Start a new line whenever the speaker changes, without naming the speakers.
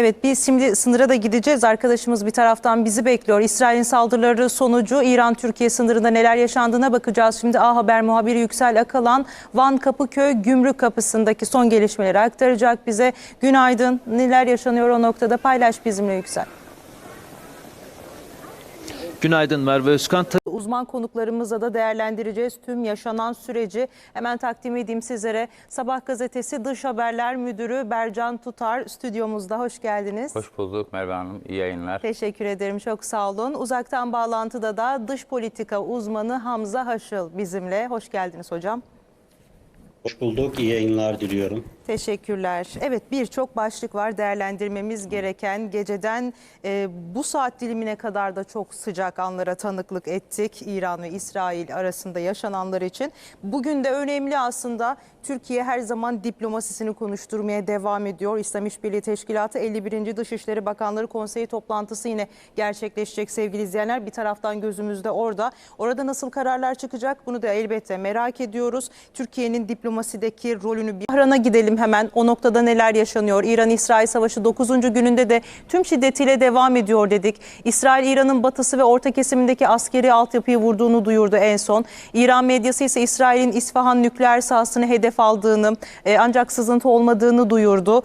Evet biz şimdi sınıra da gideceğiz. Arkadaşımız bir taraftan bizi bekliyor. İsrail'in saldırıları sonucu İran-Türkiye sınırında neler yaşandığına bakacağız. Şimdi A Haber muhabiri Yüksel Akalan Van Kapıköy Gümrük Kapısı'ndaki son gelişmeleri aktaracak bize. Günaydın. Neler yaşanıyor o noktada paylaş bizimle Yüksel.
Günaydın Merve Özkan.
Uzman konuklarımızla da değerlendireceğiz tüm yaşanan süreci. Hemen takdim edeyim sizlere. Sabah gazetesi Dış Haberler Müdürü Bercan Tutar stüdyomuzda. Hoş geldiniz.
Hoş bulduk Merve Hanım. İyi yayınlar.
Teşekkür ederim. Çok sağ olun. Uzaktan bağlantıda da dış politika uzmanı Hamza Haşıl bizimle. Hoş geldiniz hocam.
Hoş bulduk. İyi yayınlar diliyorum.
Teşekkürler. Evet birçok başlık var değerlendirmemiz gereken. Geceden e, bu saat dilimine kadar da çok sıcak anlara tanıklık ettik. İran ve İsrail arasında yaşananlar için. Bugün de önemli aslında Türkiye her zaman diplomasisini konuşturmaya devam ediyor. İslam İşbirliği Teşkilatı 51. Dışişleri Bakanları Konseyi toplantısı yine gerçekleşecek sevgili izleyenler. Bir taraftan gözümüzde orada. Orada nasıl kararlar çıkacak bunu da elbette merak ediyoruz. Türkiye'nin diplomasideki rolünü bir Harana gidelim hemen. O noktada neler yaşanıyor? İran-İsrail Savaşı 9. gününde de tüm şiddetiyle devam ediyor dedik. İsrail İran'ın batısı ve orta kesimindeki askeri altyapıyı vurduğunu duyurdu en son. İran medyası ise İsrail'in İsfahan nükleer sahasını hedef aldığını e, ancak sızıntı olmadığını duyurdu.